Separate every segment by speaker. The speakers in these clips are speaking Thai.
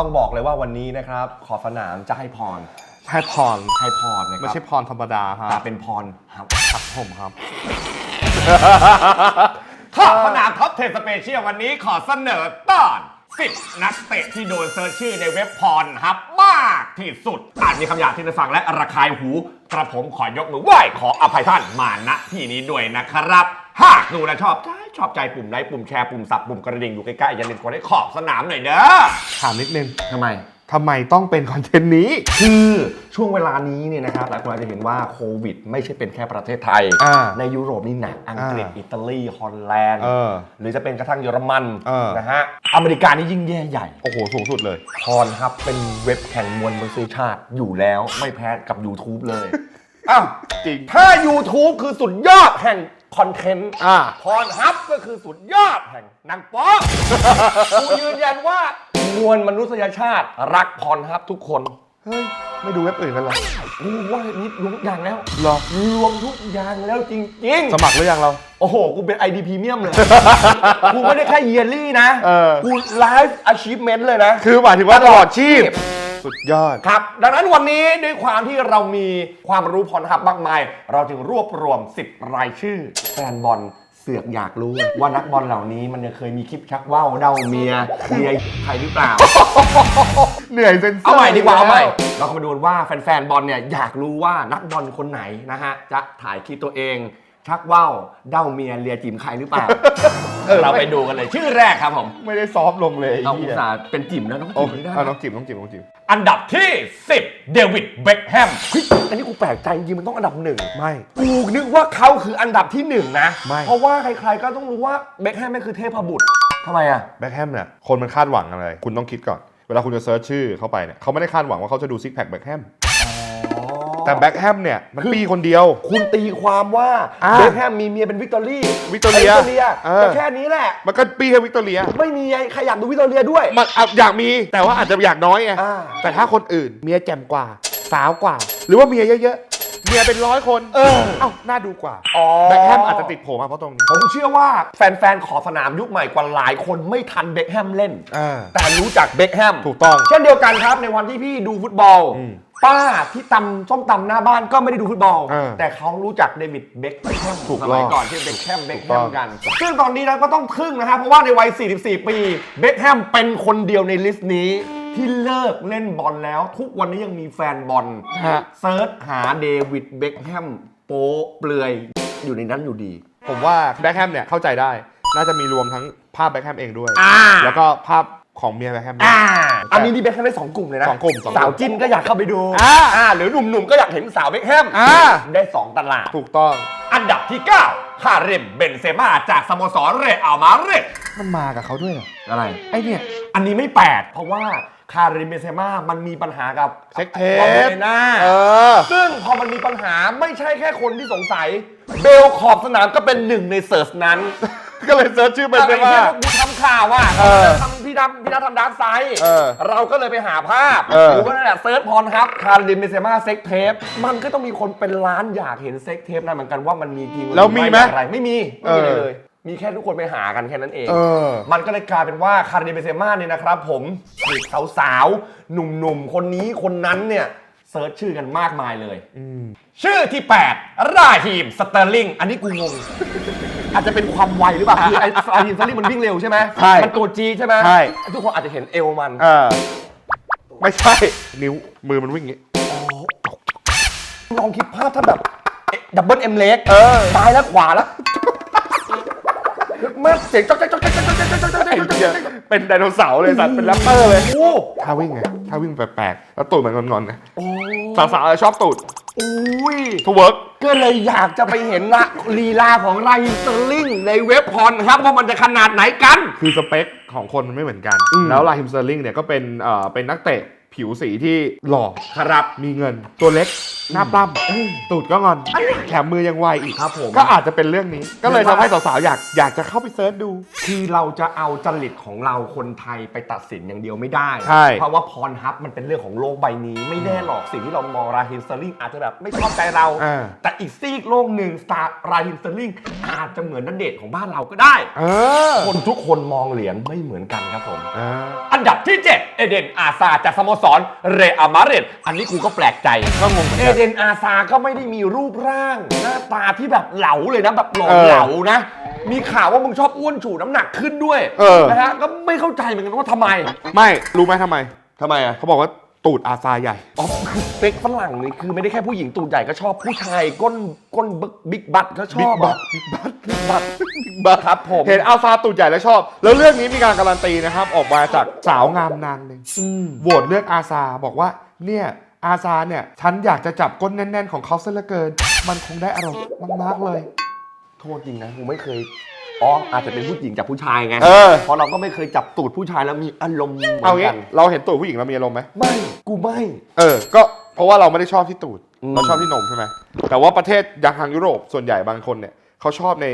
Speaker 1: ต้องบอกเลยว่าวันนี้นะครับ ขอบสนามจะให้พร
Speaker 2: ให้พร
Speaker 1: ให้พรนะค
Speaker 2: ไม่
Speaker 1: รับ
Speaker 2: ใช่พรธรรมดาค
Speaker 1: แต่
Speaker 2: รับ
Speaker 1: เป็นพรครับ
Speaker 2: ครับผมครับ
Speaker 1: ขอบสนามท็อปเทนสเปเชียลวันนี้ขอเสนอตอน 10 นักเตะที่โดนเซิร์ชชื่อในเว็บพรครับ มากที่สุดอาจมีคำหยาบที่จะฟังและระคายหู กระผมขอยกมือไหว้ขออภัยท่านมาณที่นี้ด้วยนะครับ หากดูและชอบใจชอบใจปุ่มไลค์ปุ่มแชร์ปุ่มสับปุ่มกระดิ่งอยู่ใกล้ๆอย่าลืมกดให้ขอบสนามหน่อยเด้อ
Speaker 2: ถามนิดนึง
Speaker 1: ทำไม
Speaker 2: ทำไมต้องเป็นคอนเทนต์นี้
Speaker 1: คือช่วงเวลานี้เนี่ยนะครับหลายคนอาจจะเห็นว่าโควิด ไม่ใช่เป็นแค่ประเทศไทย
Speaker 2: อ่า
Speaker 1: ในยุโรปนี่หนักอังกฤษ
Speaker 2: อ่า
Speaker 1: อิตาลีฮอลแลนด์
Speaker 2: เออ
Speaker 1: หรือจะเป็นกระทั่งเยอรมัน
Speaker 2: เออ
Speaker 1: นะฮะอเมริกานี่ยิ่งแย่ใหญ่
Speaker 2: โอ้โห สูงสุดเลย
Speaker 1: พรครับเป็นเว็บแข่งมวลมนุษยชาติอยู่แล้วไม่แพ้กับ YouTube เลย อ้าว
Speaker 2: จริง
Speaker 1: ถ้า YouTube คือสุดยอดแห่งคอนเทนต์
Speaker 2: อ่า
Speaker 1: พรฮับก็คือสุดยอดแห่งหนังโป๊ะกูยืนยันว่ามวลมนุษยชาติรักพรฮับทุกคน
Speaker 2: เฮ้ย ไม่ดูเว็บอื่นกันเหรอ
Speaker 1: กูว่านี่รวมทุกอย่างแล้ว
Speaker 2: หรอ
Speaker 1: รวมทุกอย่างแล้วจริง
Speaker 2: สมัครหรือยังเรา
Speaker 1: ๆ โอ้โห กูเป็น ID พรีเมียมเลย กูไม่ได้แค่เยียรี่นะ
Speaker 2: เออ
Speaker 1: กูไลฟ์อาชีพเมนต์เลยนะ
Speaker 2: คือหมายถึงว่าตลอดชีพ สุดยอด
Speaker 1: ครับ ดังนั้นวันนี้ด้วยความที่เรามีความรู้พรหับมากมาย เราจึงรวบรวม 10 รายชื่อ แฟนบอลเสือกอยากรู้ว่านักบอลเหล่านี้มันยังเคยมีคลิปชักว่าวเดาเมียเมียใครหรือเปล่า
Speaker 2: เหนื่อยเซนเซอร์
Speaker 1: เอาใหม่ดีกว่าเอาใหม่
Speaker 2: แล้ว
Speaker 1: เราก็มาดูว่าแฟนๆบอลเนี่ยอยากรู้ว่านักบอลคนไหนนะฮะจะถ่ายคลิปตัวเอง ชักว่าวเด้าเมียเลียจิ๋มใครหรือเปล่า เราไปดูกันเลย ชื่อแรกครับผม
Speaker 2: ไม่ได้ซอฟต์ลงเลย
Speaker 1: เรา
Speaker 2: ไอ้
Speaker 1: อุ
Speaker 2: เหี้
Speaker 1: ต
Speaker 2: ย
Speaker 1: ส่าห์เป็นจิ๋มแล้วน้อง
Speaker 2: โอ้
Speaker 1: จิ๋มไม่ได้
Speaker 2: เอาน้อ
Speaker 1: นะ
Speaker 2: งจิ๋มน้องจิ๋มน้องจิ๋ม
Speaker 1: อันดับที่ 10 เดวิดเบคแฮมเฮ้ยอันนี้กูแปลกใจจริงๆมันต้องอันดับหนึ่ง
Speaker 2: ไม่
Speaker 1: กูนึกว่าเขาคืออันดับที่หนึ่งนะ
Speaker 2: ไม่
Speaker 1: เพราะว่าใครๆก็ต้องรู้ว่าเบคแฮมไม่คือเทพบุตรทำไมอะ
Speaker 2: แบ็คแฮมเนี่ยคนมันคาดหวังอะไร คุณต้องคิดก่อน เวลาคุณจะเซิร์ชชื่อเข้าไปเนี่ยเขาไม่ได้คาดหวังว่าเขาจะดูซิกแพคแบ็คแฮม แต่แบ็คแฮมเนี่ยมันปีคนเดียว
Speaker 1: คุณตีความว่า
Speaker 2: อ่า
Speaker 1: เบคแฮมมีเมียเป็นวิกตอรี่
Speaker 2: วิกตอเรีย
Speaker 1: วิกตอเรีย
Speaker 2: เออ
Speaker 1: ก็แค่นี้แหละ
Speaker 2: มันก็ปีแค่วิกตอเรีย
Speaker 1: ไม่มีใครอยากดูวิกตอเรียด้วย
Speaker 2: มันอะอยากมีแต่ว่าอาจจะอยากน้อยไง
Speaker 1: อ่า
Speaker 2: แต่ถ้าคนอื่นเมียแจ่มกว่าสาวกว่า หรือว่าเมียเยอะๆเมียเป็นร้อยคน
Speaker 1: เออ
Speaker 2: เอ้า น่าดูกว่า
Speaker 1: อ๋อ
Speaker 2: แบ็คแฮมอาจจะติดโผล่มาเพราะตรงนี้
Speaker 1: ผมเชื่อว่าแฟน ๆ ขอสนามยุคใหม่กว่าหลายคนไม่ทันเบคแฮมเล่น
Speaker 2: อ่า
Speaker 1: แต่รู้จักเบคแฮม
Speaker 2: ถูกต้อง
Speaker 1: เช่นเดียวกันครับในวันที่พี่ดูฟุตบอล
Speaker 2: อืม
Speaker 1: ป้าที่ตำส้มตำหน้าบ้านก็ไม่ได้ดูฟุตบอล
Speaker 2: เออ
Speaker 1: แต่เขารู้จักเดวิดเบคแฮม
Speaker 2: ถูก
Speaker 1: สมัย
Speaker 2: ต้อง
Speaker 1: ก่อนที่เบคแฮมเบค
Speaker 2: ถู
Speaker 1: แฮ
Speaker 2: กต้
Speaker 1: ม
Speaker 2: อง
Speaker 1: กัน ซึ่งตอนนี้นะก็ต้องทึ่งนะครับเพราะว่าในวัย 44 ปีเบคแฮมเป็นคนเดียวในลิสต์นี้ ที่เลิกเล่นบอลแล้ว ทุกวันนี้ยังมีแฟนบอล
Speaker 2: ฮะ
Speaker 1: เซิร์ชหาเดวิดเบคแฮมโป๊เปลือยอยู่ในนั้นอยู่ดี
Speaker 2: ผมว่าแบ็คแฮมเนี่ยเข้าใจได้ น่าจะมีรวมทั้งภาพแบ็คแฮมเองด้วย
Speaker 1: อ่า
Speaker 2: แล้วก็ภาพ ของเมียแบ็คแฮมด้วย
Speaker 1: อ่า อันนี้นี่เบคแฮมได้สองกลุ่มเลยนะ
Speaker 2: สองกลุ่มสองกลุ่ม
Speaker 1: สาวจิ้นก็อยากเข้าไปดู
Speaker 2: อ่า
Speaker 1: อ่าหรือหนุ่มๆก็อยากเห็นสาวเบคแฮม
Speaker 2: อ่า
Speaker 1: ได้สองตลาด
Speaker 2: ถูกต้อง
Speaker 1: อันดับที่ 9 คาริมเบนเซม่าจากสโมสรเรอัลมาดริด
Speaker 2: มันมากับเขาด้วยเหรอ
Speaker 1: อะไร
Speaker 2: ไอเนี่ย
Speaker 1: อันนี้ไม่แปลกเพราะว่าคาริมเบนเซม่ามันมีปัญหากับ
Speaker 2: เช็คเท
Speaker 1: บอล
Speaker 2: ป
Speaker 1: เบน่า
Speaker 2: เออ
Speaker 1: ซึ่งพอมันมีปัญหาไม่ใช่แค่คนที่สงสัย เบลขอบสนามก็เป็นหนึ่งในเซิร์ชนั้น
Speaker 2: ก็เลยเซิร์ชชื่อเป็น
Speaker 1: ไอ้
Speaker 2: เซม่า
Speaker 1: ที่พวกกูทำ ข่าวว่า
Speaker 2: เออ
Speaker 1: ทำพี่ดำพี่นัททำดาร์กไซด์
Speaker 2: เออ
Speaker 1: เราก็เลยไปหาภาพ
Speaker 2: เออ
Speaker 1: หรือว่านั่นแหละเซิร์ชพรครับคาริมเบนเซม่าเซ็กเทปมันก็ต้องมีคนเป็นล้านอยากเห็นเซ็กเทปนั้นเหมือนกันว่ามันมีจริงรือ
Speaker 2: แล้วมีไหม
Speaker 1: อย่างไรไม่มีไม่มี
Speaker 2: เออ
Speaker 1: เลย มีแค่ทุกคนไปหากันแค่นั้นเอง
Speaker 2: เออ
Speaker 1: มันก็เลยกลายเป็นว่าคาริเบเซม่าเนี่ยนะครับผมถูกสาวๆ หนุ่มๆ คนนี้คนนั้นเนี่ยเซิร์ชชื่อกันมากมายเลย ชื่อที่ 8 ราฮีม สเตอร์ลิง อันนี้กูงง อาจจะเป็นความไวหรือเปล่าคือไอ้ฟาฮินซารีมันวิ่งเร็วใช่ไหม
Speaker 2: ใช่
Speaker 1: มันตัวจีใช่ไหม
Speaker 2: ใช่
Speaker 1: ทุกคนอาจจะเห็นเอวมัน
Speaker 2: เออไม่ใช่ นิ้วมือมันวิ่งอย่างนี้
Speaker 1: ลองคิดภาพถ้าแบบดับเบิลเอ็มเล็ก
Speaker 2: เออ
Speaker 1: ตายแล้วขวาแล้วเมื่อเสียงจ๊อกแจ๊กจ๊อกแจ๊กจ๊อกแจ๊กจ๊อกแจ๊กจ๊อก
Speaker 2: แจ๊ก
Speaker 1: จ๊อก
Speaker 2: แจ๊กเป็นไดโนเสาร์เลยสัตว์เป็นแรปเปอร์เลย
Speaker 1: โอ้
Speaker 2: ถ้าวิ่งไง ถ้าวิ่งแปลกๆ แล้วตูดมันงอนๆนะสาวๆชอบตูด
Speaker 1: อุ้ย
Speaker 2: ทูเวิร์ก
Speaker 1: ก็เลยอยากจะไปเห็นละลีลาของไรสเตอร์ลิงในเว็บพรครับว่ามันจะขนาดไหนกัน
Speaker 2: คือสเปคของคนมันไม่เหมือนกัน
Speaker 1: อืม
Speaker 2: แล้วลาฮิมสเตอร์ลิงเนี่ยก็เป็นเอ่อเป็นนักเตะ ผิวสีที่หล่อ
Speaker 1: ครับ
Speaker 2: มีเงินตัวเล็กหน้าปล้ำตูดก็งอนแถมมือยังไวอีก
Speaker 1: ครับผม
Speaker 2: ก็อาจจะเป็นเรื่องนี้ ก็เลยทำให้สาวๆอยากอยากจะเข้าไปเซิร์ชดู
Speaker 1: คือเราจะเอาจริตของเราคนไทยไปตัดสินอย่างเดียวไม่ได้
Speaker 2: ใช่
Speaker 1: เพราะว่าพรฮับมันเป็นเรื่องของโลกใบนี้ ไม่แน่หรอกสิ่งที่เรามองราฮินสเตอร์ลิงอาจจะแบบไม่ชอบใจเรา
Speaker 2: อ่า
Speaker 1: แต่อีกซีกโลกหนึ่งสตาร์ราฮินสเตอร์ลิงอาจจะเหมือนนันเดชน์ของบ้านเราก็ได้
Speaker 2: เออ
Speaker 1: คนทุกคนมองเหรียญไม่เหมือนกันครับผม
Speaker 2: อ่า
Speaker 1: อันดับที่ 7 เอเดนอาซาจากสโมสรเรอัลมาดริดอันนี้กูก็แปลกใจ
Speaker 2: ก็งงเหมือน
Speaker 1: เอ
Speaker 2: กัน
Speaker 1: เดนอาซาก็ไม่ได้มีรูปร่างหน้าตาที่แบบเหลาเลยนะแบบหล่อ
Speaker 2: เออ
Speaker 1: เหลานะ มีข่าวว่ามึงชอบอ้วนฉูดน้ำหนักขึ้นด้วย
Speaker 2: เออ
Speaker 1: นะฮะก็ไม่เข้าใจเหมือนกันว่าทำไม
Speaker 2: ไม่ รู้ไหมทำไม
Speaker 1: ทำไมอะ
Speaker 2: เขาบอกว่า ตูดอาซาใหญ่
Speaker 1: อ๋อคือสเป๊กฝรั่งนี่คือไม่ได้แค่ผู้หญิงตูดใหญ่ก็ชอบผู้ชายก้นก้นบิ๊กบัตก็ชอบอะ
Speaker 2: บิ๊กบัต
Speaker 1: บิ๊กบัตบิ๊กบัตครับผม
Speaker 2: เห็นอาซาตูดใหญ่แล้วชอบ แล้วเรื่องนี้มีการการันตีนะครับ ออกมาจากสาวงามนางหนึ่งโหวตเลือกอาซาบอกว่าเนี่ยอาซาเนี่ยฉันอยากจะจับก้นแน่น ๆ ของเขาซะเหลือเกิน มันคงได้อารมณ์มากๆเลย
Speaker 1: โทษจริงนะกูไม่เคย อ๋ออาจจะเป็นผู้หญิงจับผู้ชายไง
Speaker 2: เออ
Speaker 1: เพราะเราก็ไม่เคยจับตูดผู้ชายแล้วมีอารมณ์เหมื
Speaker 2: เอา
Speaker 1: อน
Speaker 2: งี้
Speaker 1: กัน
Speaker 2: เราเห็นตูดผู้หญิงเรามีอารมณ์ไหม
Speaker 1: ไม่กูไม่
Speaker 2: เออ ก็เพราะว่าเราไม่ได้ชอบที่ตูด
Speaker 1: อืม
Speaker 2: เราชอบที่นมใช่ไหมแต่ว่าประเทศอย่างทางยุโรปส่วนใหญ่บางคนเนี่ยเขาชอบใน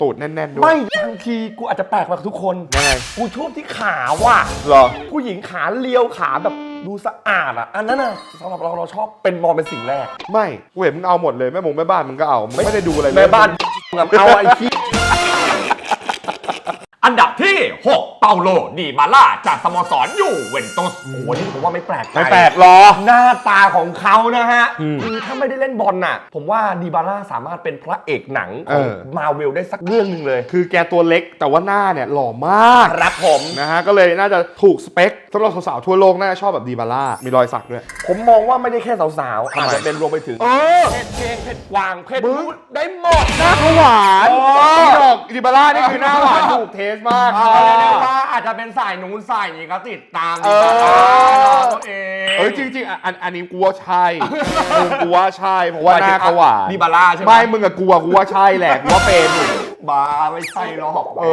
Speaker 2: ตูดแน่นๆด้วย
Speaker 1: ไม่บางทีกูอาจจะแปลกกว่าทุกคน
Speaker 2: ยังไง
Speaker 1: กูชอบที่ขาว่ะ
Speaker 2: เหรอ
Speaker 1: ผู้หญิงขาเลียวขาแบบดูสะอาดอะ อันนั้นน่ะสำหรับเราเราชอบเป็นมองเป็นสิ่งแรก
Speaker 2: ไม่กูเห็นมึงเอาหมดเลยแม่มงแม่บ้านมึงก็เอามึงไม่ได้ดูอะไรเลย
Speaker 1: แม่บ้านกับเอาไอ้ขี้ อันดับที่ 6 เปาโลดีมาล่าจากสโมสรอยู่เวนตุสโอ้โหนี่ผมว่าไม่แปลกใจ
Speaker 2: ไม่แปลกหรอ
Speaker 1: หน้าตาของเขานะฮะ
Speaker 2: อืม
Speaker 1: คือถ้าไม่ได้เล่นบอลน่ะ ผมว่าดีบาร่าสามารถเป็นพระเอกหนังของ
Speaker 2: เออ
Speaker 1: มาเวลได้สักเรื่องหนึ่งเลย
Speaker 2: คือแกตัวเล็กแต่ว่าหน้าเนี่ยหล่อมาก
Speaker 1: ครับผม
Speaker 2: นะฮะ ก็เลยน่าจะถูกสเปคสำหรับสาวๆทั่วโลกน่าจะชอบแบบดีบาร่ามีรอยสักด้วย
Speaker 1: ผมมองว่าไม่ได้แค่สาวๆ
Speaker 2: ทำไม
Speaker 1: อาจจะเป็นรวมไปถึง
Speaker 2: เออ
Speaker 1: เพศเกงเพศกวางเพศ
Speaker 2: มึง
Speaker 1: พูดได้หมด
Speaker 2: หน้าเขาหวาน
Speaker 1: โอ้
Speaker 2: พี่ดอกดีบาร่านี่คือหน้าหวานถูกเทสมาก
Speaker 1: เอาเรียกได้ว่าอาจจะเป็นสายนู้นสายนี้ก็ติดตาม
Speaker 2: เอ
Speaker 1: ดี
Speaker 2: อ
Speaker 1: กว่าตัวเอง
Speaker 2: เอ้ยจริงๆอะอันอันนี้กูว่าใช่มึงกูว่าใช่เพราะว่าหน้าเขาหวาน
Speaker 1: ดีบาร่าใช่ไหม
Speaker 2: ไม่มึงกับกูอะกูว่าใช่แหละกูว่าเป็นอยู่
Speaker 1: บาไม่ใช่หรอก
Speaker 2: เอ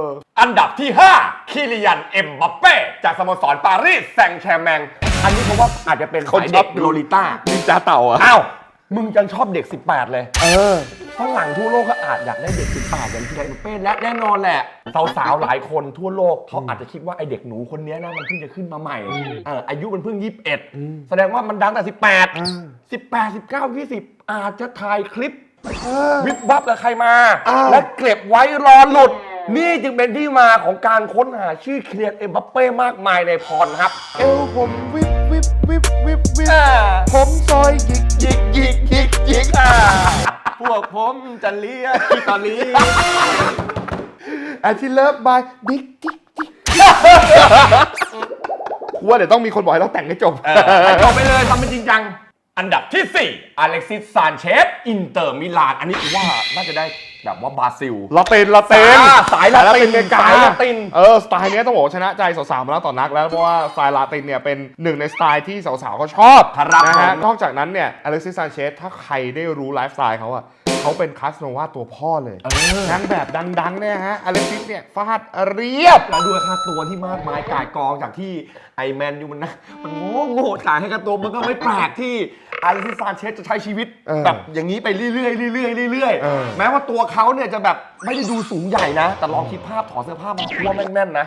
Speaker 2: อ
Speaker 1: อันดับที่ 5 คิริยัน เอ็มบัปเป้ จากสโมสรปารีสแซงต์แชร์แมง อันนี้เพราะว่าอาจจะเป็น
Speaker 2: คน
Speaker 1: สาย
Speaker 2: ช
Speaker 1: เด็
Speaker 2: อบ
Speaker 1: ก
Speaker 2: ดู
Speaker 1: โลลิต้า
Speaker 2: นินจาเต่าอะ
Speaker 1: อ้าว มึงยังชอบเด็ก 18 เลย
Speaker 2: เออ
Speaker 1: ฝรั่งทั่วโลกก็อาจอยากได้เด็ก 18อย่างที่ไดเป้และแน่นอนแหละสาวๆหลายคนทั่วโลกเขาอาจจะคิดว่าไอเด็กหนูคนเนี้ยนะมันเพิ่งจะขึ้นมาใหม่เอออายุมันเพิ่ง 21 แสดงว่ามันดังแต่ 18 18 19 20 อาจจะถ่ายคลิป วิบวับกับใครมา
Speaker 2: อ้าว
Speaker 1: และเก็บไว้รอหลุด นี่จึงเป็นที่มาของการค้นหาชื่อเคลียร์เอ็มบัปเป้มากมายในพรครับ
Speaker 2: เอวผมวิบ วิบวิบวิบ
Speaker 1: อ่า
Speaker 2: ผมซอยหยิกหยิกหยิกหยิกหยิก
Speaker 1: อ่าพวกผมจะเลี้ยงตอนนี้
Speaker 2: อที่เลิฟบายบิ๊กกิ๊กกิ๊กกูว่าเดี๋ยวต้องมีคนบอกให้เราแต่งให้จบ
Speaker 1: จบไปเลยทำเป็นจริงจัง อันดับที่ 4 อเล็กซิสซานเชสอินเตอร์มิลาน อันนี้ผมว่าน่าจะได้ แบบว่าบราซิล
Speaker 2: ลาตินลาติน
Speaker 1: อ่าสายลาติน
Speaker 2: อเมริกา
Speaker 1: สายลาติน
Speaker 2: เออสไตล์เนี้ยต้องบอกว่าชนะใจสาวๆมาแล้วต่อนัก แล้วเพราะว่าสไตล์ลาตินเนี่ยเป็นหนึ่งในสไตล์ที่สาวๆเขาชอบ
Speaker 1: ครับ
Speaker 2: นะฮะ
Speaker 1: ผม
Speaker 2: นอกจากนั้นเนี่ยอเล็กซิสซานเชสถ้าใครได้รู้ไลฟ์สไตล์เขาอะ เขาเป็นคาสโนวาตัวพ่อเลยนางแบบดังๆเนี่ยฮะอเล็กซิสเนี่ยฟาดเรียบ
Speaker 1: แล้วด้วยค่าตัวที่มากมายก่ายกองจากที่ไอแมนยูมันนะมันโง่โง่จ่ายให้ค่าตัวมันก็ไม่แปลกที่อเล็กซิสซานเชสจะใช้ชีวิต
Speaker 2: เออ
Speaker 1: แบบอย่างนี้ไปเรื่อยๆเรื่อยๆเรื่อย
Speaker 2: เออ
Speaker 1: ๆแม้ว่าตัวเขาเนี่ยจะแบบไม่ได้ดูสูงใหญ่นะ แต่ลองคิดภาพถอดเสื้อผ้ามาตัวแม่นๆนะ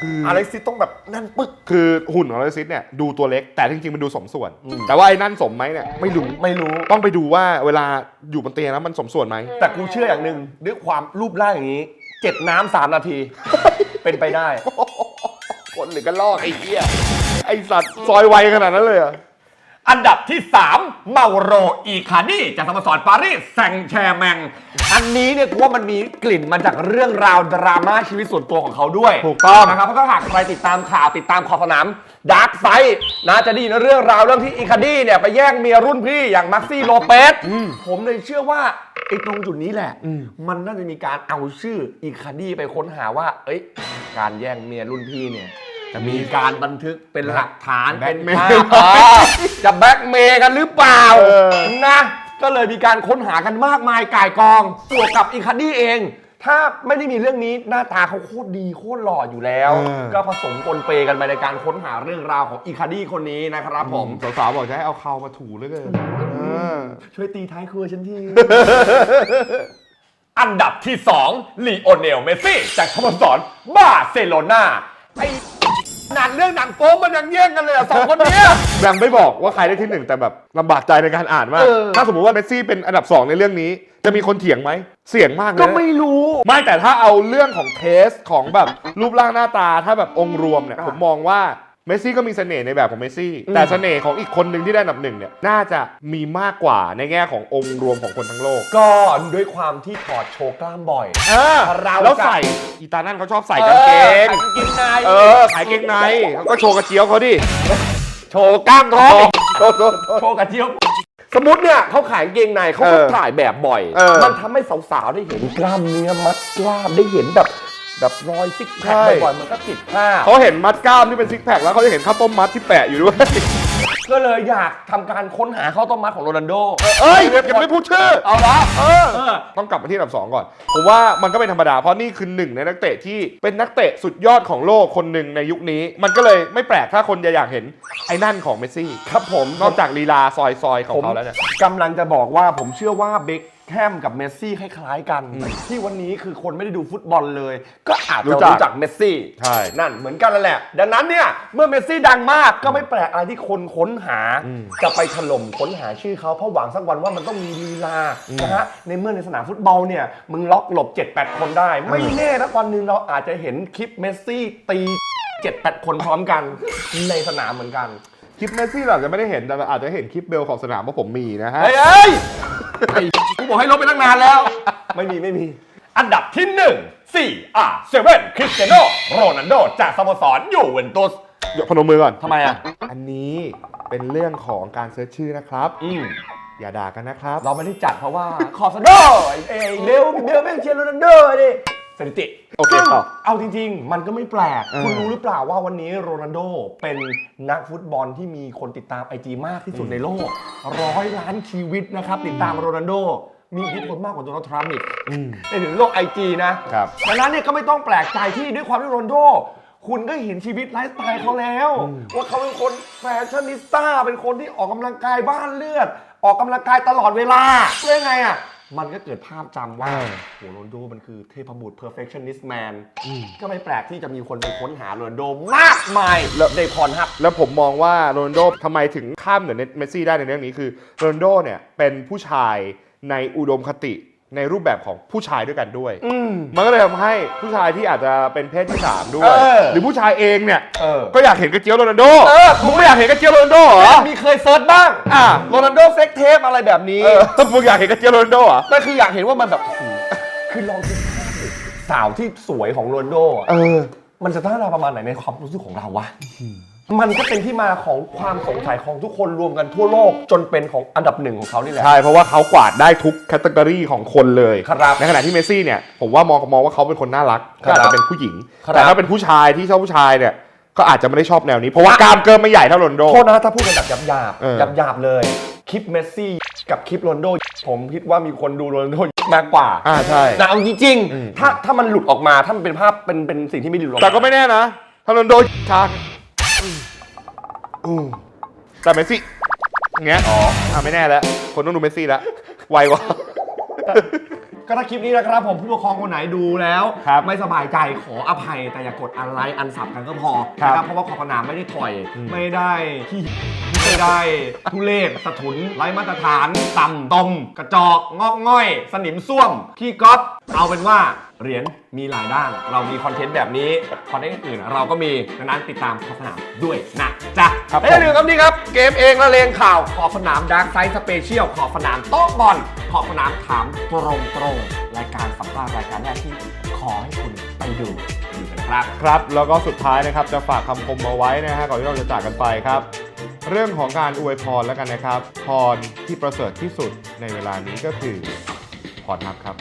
Speaker 2: คือ
Speaker 1: อเล็กซิสต้องแบบแน่นปึ๊ก
Speaker 2: คือหุ่นของอเล็กซิสเนี่ยดูตัวเล็กแต่จริงๆมันดูสมส่วน แต่ว่าไอ้นั่นสมไหมเนี่ยไม่รู้
Speaker 1: ไม่รู้
Speaker 2: ต้องไปดูว่าเวลาอยู่บนเตียงแล้วมันสมส่วนไหม
Speaker 1: แต่กูเชื่ออย่างหนึ่งด้วยความรูปร่างอย่างนี้เจ็ดน้ำสามนาที เป็นไปได้
Speaker 2: คนหรือกันลอกไอ้เหี้ยไอสัตว์ซอยไวขนาดนั้นเลยเหรอ
Speaker 1: อันดับที่ 3 เมาโรอีคานี่จากสโมสรปารีสแซงต์แชร์แมง อันนี้เนี่ยกูว่ามันมีกลิ่นมาจากเรื่องราวดราม่าชีวิตส่วนตัวของเขาด้วย
Speaker 2: ถูกต้อง
Speaker 1: นะครับเพราะก็หากใครติดตามข่าวติดตามขอบสนามดาร์กไซด์นะจะได้ยินเรื่องราวเรื่องที่อีคานี่เนี่ยไปแย่งเมียรุ่นพี่อย่างมักซี่โลเปสผมเลยเชื่อว่าไอ้ตรงจุดนี้แหละ มันน่าจะมีการเอาชื่ออีคานี่ไปค้นหาว่า เอ้ย การแย่งเมียรุ่นพี่เนี่ย จะมีการบันทึกเป็นหลักฐาน
Speaker 2: แบ็
Speaker 1: เป็
Speaker 2: คนเมย์
Speaker 1: ภาพเออจะแบ็กเมย์กันหรือเปล่า
Speaker 2: เออ
Speaker 1: นะ ก็เลยมีการค้นหากันมากมายก่ายกองบวกกับอีคานี่เอง ถ้าไม่ได้มีเรื่องนี้หน้าตาเขาโคตรดีโคตรหล่ออยู่แล้ว
Speaker 2: เออ
Speaker 1: ก็ผสมปนเปกันไปในการค้นหาเรื่องราวของอีคาดี้คนนี้นะครับผม
Speaker 2: สาวๆบอกจะให้เอาเข่ามาถูเหลยเกินเออ
Speaker 1: ช่วยตีท้ายครัวฉันที
Speaker 3: อันดับที่2ลีโอเนล เมสซี่ จากสโมสรบาร์เซโลนา
Speaker 1: ไอ้ หนังเรื่องหนังโป๊มันยังแย่งกันเลยอะสองคนเนี้ย
Speaker 2: ยังไม่บอกว่าใครได้ที่หนึ่งแต่แบบลำบากใจในการอ่านมาก
Speaker 1: เออ
Speaker 2: ถ้าสมมติว่าเมสซี่เป็นอันดับ2ในเรื่องนี้ จะมีคนเถียงไหม เสี่ยงมากเลย
Speaker 1: ก็
Speaker 2: นะ
Speaker 1: ไม่รู้
Speaker 2: ไม่แต่ถ้าเอาเรื่องของเทสของแบบรูปร่างหน้าตาถ้าแบบองค์รวมเนี่ย
Speaker 1: อะ
Speaker 2: ผมมองว่า เมสซี่ก็มีเสน่ห์ในแบบของเมสซี่
Speaker 1: อืม
Speaker 2: แต่เสน่ห์ของอีกคนหนึ่งที่ได้อันดับหนึ่งเนี่ยน่าจะมีมากกว่าในแง่ขององค์รวมของคนทั้งโลก
Speaker 1: ก็ด้วยความที่ถอดโชว์กล้ามบ่อยเรา
Speaker 2: แล้ว
Speaker 1: จะ
Speaker 2: ใส่อีตานั่นเขาชอบใส่กางเกง
Speaker 1: ออกางเกงใน
Speaker 2: เออขายเกงในเขาก็โชว์กระเจียวเขาดิ
Speaker 1: โชว์กล้ามท้อง
Speaker 2: โทษโทษโทษ
Speaker 1: โชว์กระเทียมสมมติเนี่ยเขาขายกางเกงในเขา
Speaker 2: เอ
Speaker 1: ก็
Speaker 2: อ
Speaker 1: ถ่ายแบบบ่อย
Speaker 2: เออ
Speaker 1: มันทำให้สาวๆได้เห็นกล้ามเนื้อมัดกล้ามได้เห็นแบบ แบบรอยซิกแพค
Speaker 2: ใช่
Speaker 1: บ่อยๆมันก็ติดภาพ
Speaker 2: เขาเห็นมัดกล้ามที่เป็นซิกแพคแล้วเขาจะเห็นข้าวต้มมัดที่แปะอยู่ด้วย
Speaker 1: ก็เลยอยากทำการค้นหาข้าวต้มมัดของโรนัลโด
Speaker 2: เอ้ยอย่าไม่พูดชื่อ
Speaker 1: เอาละ
Speaker 2: เออ ต้องกลับมาที่อันดับ 2 ก่อน ผมว่ามันก็เป็นธรรมดา เพราะนี่คือหนึ่งในนักเตะที่เป็นนักเตะสุดยอดของโลกคนหนึ่งในยุคนี้ มันก็เลยไม่แปลกถ้าคนจะอยากเห็นไอ้นั่นของเมสซี่
Speaker 1: ครับผม
Speaker 2: นอกจากลีลาซอยซอยๆของ
Speaker 1: ผม
Speaker 2: เขาแล้วเนี่ย
Speaker 1: กำลังจะบอกว่าผมเชื่อว่าเบคแฮมกับเมสซี่คล้ายๆกัน ที่วันนี้คือคนไม่ได้ดูฟุตบอลเลย ก็อาจ
Speaker 2: รู้
Speaker 1: จะ
Speaker 2: จัก
Speaker 1: รู้จักเมสซี่
Speaker 2: ใช่
Speaker 1: นั่นเหมือนกันนั่นแหละ ดังนั้นเนี่ย เมื่อเมสซี่ดังมากก็ไม่แปลกอะไรที่คนค้นหาจะไปถล่มค้นหาชื่อเขาเพราะหวังสักวันว่ามันต้องมีลีลานะฮะในเมื่อในสนามฟุตบอลเนี่ยมึงล็อกหลบ 7-8 คนได้ ไม่แน่นะวันหนึ่งเราอาจจะเห็นคลิปเมสซี่ตี7-8 คนพร้อมกันในสนามเหมือนกัน
Speaker 2: คลิปเมสซี่เราอาจจะไม่ได้เห็นแต่อาจจะเห็นคลิปเบลของสนามว่าผมมีนะฮะ
Speaker 1: เฮ้ยเฮ้ยไอ้กูบอกให้ลบไปตั้งนานแล้ว ไม่มีไม่มี
Speaker 3: อันดับที่1 4อะเซเว่นคริสเตียโนโรนัลโดจากสโมสรยูเวนตุส
Speaker 2: ยกพนมมือก่อน
Speaker 1: ทำไมอะ
Speaker 2: อันนี้เป็นเรื่องของการเซิร์ชชื่อนะครับ
Speaker 1: อืม
Speaker 2: อย่าด่ากันนะครับ
Speaker 1: เราไม่ได้จัดเพราะว่าขอบสโดไอ้ไอ้เบลเบลไม่เชียร์โรนัลโดดิสถิติ
Speaker 2: โอเค
Speaker 1: ซึ่ง
Speaker 2: ต่อ
Speaker 1: เอาจริง ๆ มันก็ไม่แปลก
Speaker 2: เออ
Speaker 1: คุณรู้หรือเปล่าว่าวันนี้โรนัลโดเป็นนักฟุตบอลที่มีคนติดตามไอจีมากที่สุดในโลกร้อยล้านชีวิตนะครับ ติดตามโรนัลโด มีอิทธิพลมากกว่าโดนัลด์ทรัมป์อีก
Speaker 2: อืม
Speaker 1: ในถึงโลกไอจีนะครับ ดังนั้นเนี่ยก็ไม่ต้องแปลกใจที่ด้วยความที่โรนลโด คุณก็เห็นชีวิตไลฟ์สไตล์เขาแล้ว ว่าเขาเป็นคนแฟชั่นนิสต้าเป็นคนที่ออกกำลังกายบ้านเลือด ออกกำลังกายตลอดเวลาเพื่อไงอะ มันก็เกิดภาพจำว่า
Speaker 2: เออ
Speaker 1: โหโรนลโดมันคือเทพบุตร perfectionist man ก็ไม่แปลกที่จะมีคนไปค้นหาโรนลโดมากมายในพรฮับ
Speaker 2: แล้วผมมองว่าโรนลโดทำไมถึงข้ามเหนือเมสซี่ได้ในเรื่องนี้คือโรนลโดเนี่ยเป็นผู้ชายในอุดมคติ ในรูปแบบของผู้ชายด้วยกันด้วย
Speaker 1: อืม
Speaker 2: มันก็เลยทำให้ผู้ชายที่อาจจะเป็นเพศที่3ด้วย
Speaker 1: เออ
Speaker 2: หรือผู้ชายเองเนี่ย
Speaker 1: เออ
Speaker 2: ก็อยากเห็นกระเจียวโรนัลโด
Speaker 1: เออ
Speaker 2: มึงไม่อยากเห็นกระเจียวโรนัลโดเหรอ
Speaker 1: มีเคยเซิร์ชบ้าง
Speaker 2: อะ
Speaker 1: โรนัลโดเซ็กเทปอะไรแบบนี้
Speaker 2: เออมึงอยากเห็นกระเจียวโรนัลโดเหรอ
Speaker 1: แต่คืออยากเห็นว่ามันแบบโอ้โหคือลองคิดภาพดิสาวที่สวยของโรนลโดอะ
Speaker 2: เออ
Speaker 1: มันจะตั้งราประมาณไหนในความรู้สึกของเราวะ มันก็เป็นที่มาของความสงสัยของทุกคนรวมกันทั่วโลกจนเป็นของอันดับหนึ่งของเขานี่แหละ
Speaker 2: ใช่ เพราะว่าเขากวาดได้ทุกแคตตากรีของคนเลย
Speaker 1: ครับ
Speaker 2: ในขณะที่เมสซี่เนี่ยผมว่ามองมองว่าเขาเป็นคนน่ารัก
Speaker 1: ครั
Speaker 2: ก็
Speaker 1: บ
Speaker 2: อาจจะเป็นผู้หญิง
Speaker 1: ครับ
Speaker 2: แต่ถ้าเป็นผู้ชายที่ชอบผู้ชายเนี่ยก็อาจจะไม่ได้ชอบแนวนี้ เพราะว่ากล้ามเกินไม่ใหญ่เท่าโรนัลโด
Speaker 1: โทษนะถ้าพูดกันแบบหยาบหยาบ
Speaker 2: เออ
Speaker 1: หยาบหยาบๆเลย คลิปเมสซี่กับคลิปโรนลโด ผมคิดว่ามีคนดูโรนลโดมากกว่า
Speaker 2: อ่าใช่
Speaker 1: แต่เอาจริง
Speaker 2: อืม
Speaker 1: ๆถ้าถ้ามันหลุดออกมาถ้ามันเป็นภาพเป็นเป็นสิ่งที่ไม่ดีหลุดออกมา
Speaker 2: แต่ก็ไม่แน่นะถ้าโรนลโดชาง อืมแต่เมสซี่อย่างเงี้ยอ๋ออ่าไม่แน่แล้วคนต้องดูเมสซี่แล้วไวกว่า
Speaker 1: ก็ถ้าคลิปนี้นะครับผมผู้ปกครองคนไหนดูแล้ว
Speaker 2: ครับ
Speaker 1: ไม่สบายใจขออภัยแต่อย่ากดอันไลค์อันสับกันก็พอ
Speaker 2: ครับ
Speaker 1: นะครับเพราะว่าขอบสนามไม่ได้ถอย ไม่ได้ที่ไม่ได้ทุเลศสถุนไร้มาตรฐานต่ำตมกระจอกงอกง่อย สนิมส้วมขี้ก๊อปเอาเป็นว่า เหรียญมีหลายด้าน เรามีคอนเทนต์แบบนี้คอนเทนต์อื่นๆเราก็มีดังนั้นติดตามขอบสนามด้วยนะจ๊ะ
Speaker 2: ครับ
Speaker 1: และอย่าลืมครับนี่ครับ เกมเองละเลงข่าวขอบสนามดาร์กไซส์สเปเชียลขอบสนามโต๊ะบอลขอบสนามถามตรงตรงๆรายการสัมภาษณ์รายการแรกที่ขอให้คุณไปดูดูกันนะครับ
Speaker 2: ครับ แล้วก็สุดท้ายนะครับจะฝากคำคมมาไว้นะฮะก่อนที่เราจะจากกันไปครับ เรื่องของการอวยพรแล้วกันนะครับ พรที่ประเสริฐที่สุดในเวลานี้ก็คือพรนับครับ